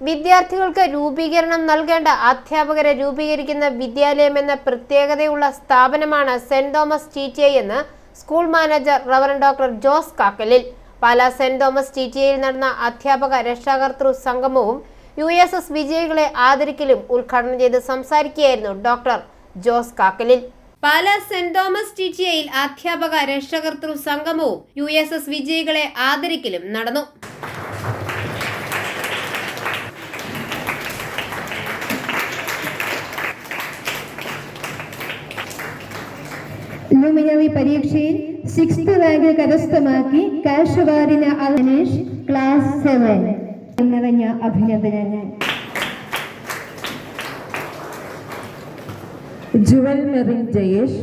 വിദ്യാർത്ഥികൾക്ക് രൂപീകരണം നൽകേണ്ട അധ്യാപകരെ രൂപീകരിക്കുന്ന വിദ്യാലയം എന്ന പ്രത്യേകതയുള്ള സ്ഥാപനമാണ് saint Thomas T T I എന്ന് school manager reverend doctor Jose Kakkalil. Pala saint Thomas T T ഐയിൽ നടന്ന അധ്യാപക രക്ഷാകർത്തൃ സംഗമവും യു എസ് എസ് വിജയികളെ ആദരിക്കലും ഉദ്ഘാടനം ചെയ്ത് സംസാരിക്കുകയായിരുന്നു doctor Jose Kakkalil. Pala saint Thomas T T ഐയിൽ അധ്യാപക രക്ഷകർത്തൃ സംഗമവും യു എസ് എസ് വിജയികളെ ആദരിക്കലും നടന്നു. ലൂമിനറി പരീക്ഷയിൽ സിക്സ്ത് റാങ്ക് കരസ്ഥമാക്കി കാഷവാറിന് അനേഷ് ക്ലാസ് സെവൻ നിറഞ്ഞ അഭിനന്ദനങ്ങൾ Jewel Merin Jayesh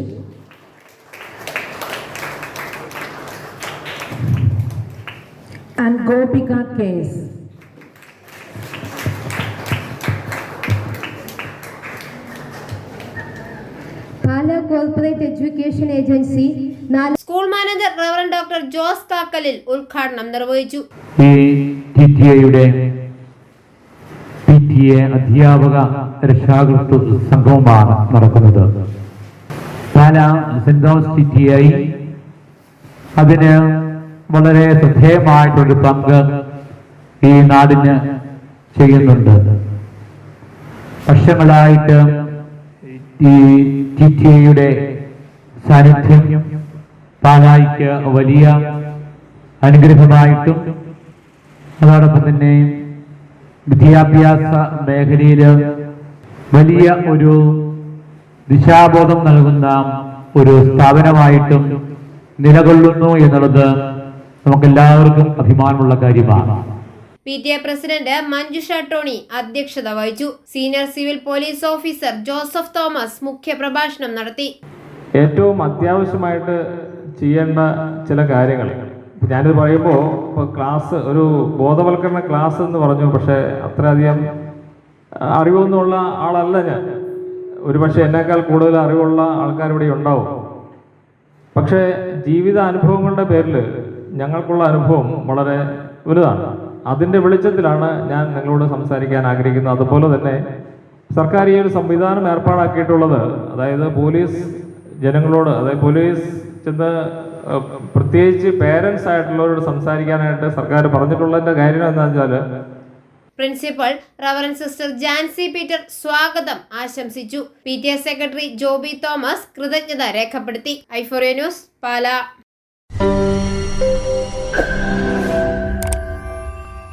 and Gopika Case. corporate education agency school manager reverend doctor Jose Thakkalil ഉദ്ഘാടനം നിർവഹിച്ചു. ഈ അധ്യാപക രക്ഷാകൃത്വ സംഘവുമാണ് നടക്കുന്നത് പാല സെന്റ് അതിന് വളരെ ശ്രദ്ധേയമായിട്ടൊരു പങ്ക് ഈ നാടിന് ചെയ്യുന്നുണ്ട്. വർഷങ്ങളായിട്ട് ഈ ടി സാന്നിധ്യം പാലായിക്ക് വലിയ അനുഗ്രഹമായിട്ടും അതോടൊപ്പം തന്നെ വിദ്യാഭ്യാസ മേഖലയിൽ വലിയ ഒരു ദിശാബോധം നൽകുന്ന ഒരു സ്ഥാപനമായിട്ടും നിലകൊള്ളുന്നു എന്നുള്ളത് നമുക്കെല്ലാവർക്കും അഭിമാനമുള്ള കാര്യമാണ്. P T A president Manjusha Tony അധ്യക്ഷത വഹിച്ചു. Senior civil police officer Joseph Thomas മുഖ്യപ്രഭാഷണം നടത്തി. ഏറ്റവും അത്യാവശ്യമായിട്ട് ചെയ്യേണ്ട ചില കാര്യങ്ങൾ. ഞാനിത് പറയുമ്പോൾ ഇപ്പോൾ ക്ലാസ് ഒരു ബോധവൽക്കരണ ക്ലാസ് എന്ന് പറഞ്ഞു പക്ഷേ അത്രയധികം അറിവൊന്നുമുള്ള ആളല്ല ഞാൻ. ഒരുപക്ഷെ എന്നേക്കാൾ കൂടുതൽ അറിവുള്ള ആൾക്കാർ ഇവിടെ ഉണ്ടാവും. പക്ഷേ ജീവിത അനുഭവങ്ങളുടെ പേരിൽ ഞങ്ങൾക്കുള്ള അനുഭവം വളരെ വലുതാണ്. അതിന്റെ വെളിച്ചത്തിലാണ് ഞാൻ നിങ്ങളോട് സംസാരിക്കാൻ ആഗ്രഹിക്കുന്നത്. അതുപോലെ തന്നെ സർക്കാർ ഈ ഒരു സംവിധാനം ഏർപ്പാടാക്കിയിട്ടുള്ളത് അതായത് പോലീസ് ജനങ്ങളോട് അതായത് പോലീസ് ചെന്ന് പ്രത്യേകിച്ച് പേരൻസ് ആയിട്ടുള്ളവരോട് സംസാരിക്കാനായിട്ട് സർക്കാർ പറഞ്ഞിട്ടുള്ളതിന്റെ കാര്യം എന്താണെന്ന് വെച്ചാൽ principal reverend sister Jancy Peter സ്വാഗതം ആശംസിച്ചു. P T A secretary Joby Thomas കൃതജ്ഞത രേഖപ്പെടുത്തി. ഐഫോറിയ ന്യൂസ് പാല.